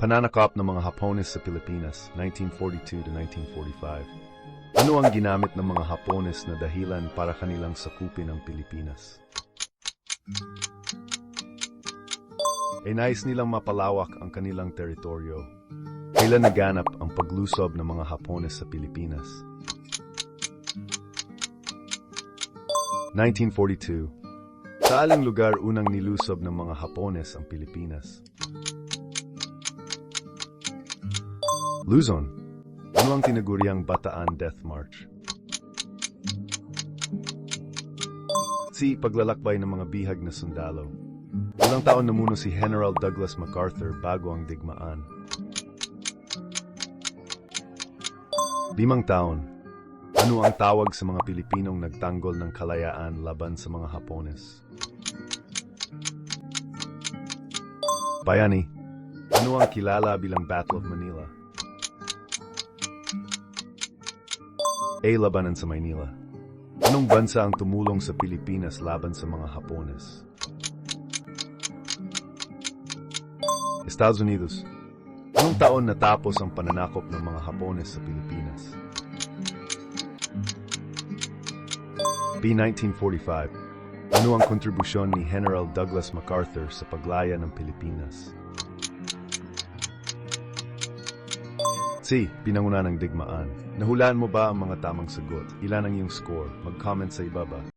Pananakop ng mga Hapones sa Pilipinas, 1942 to 1945. Ano ang ginamit ng mga Hapones na dahilan para kanilang sakupin ang Pilipinas? E nais nilang mapalawak ang kanilang teritoryo. Kailan naganap ang paglusob ng mga Hapones sa Pilipinas? 1942. Sa aling lugar unang nilusob ng mga Hapones ang Pilipinas? Luzon. Ano ang tinaguriang Bataan Death March? Si paglalakbay ng mga bihag na sundalo. Ilang taon namuno si General Douglas MacArthur bago ang digmaan. Limang taon. Ano ang tawag sa mga Pilipinong nagtanggol ng kalayaan laban sa mga Hapones? Bayani. Ano ang kilala bilang Battle of Manila? A. Labanan sa Maynila. Anong bansa ang tumulong sa Pilipinas laban sa mga Hapones? Estados Unidos. Anong taon natapos ang pananakop ng mga Hapones sa Pilipinas? B. 1945. Ano ang kontribusyon ni General Douglas MacArthur sa paglaya ng Pilipinas? C. Pinanguna ng digmaan. Nahulaan mo ba ang mga tamang sagot? Ilan ang iyong score? Mag-comment sa ibaba.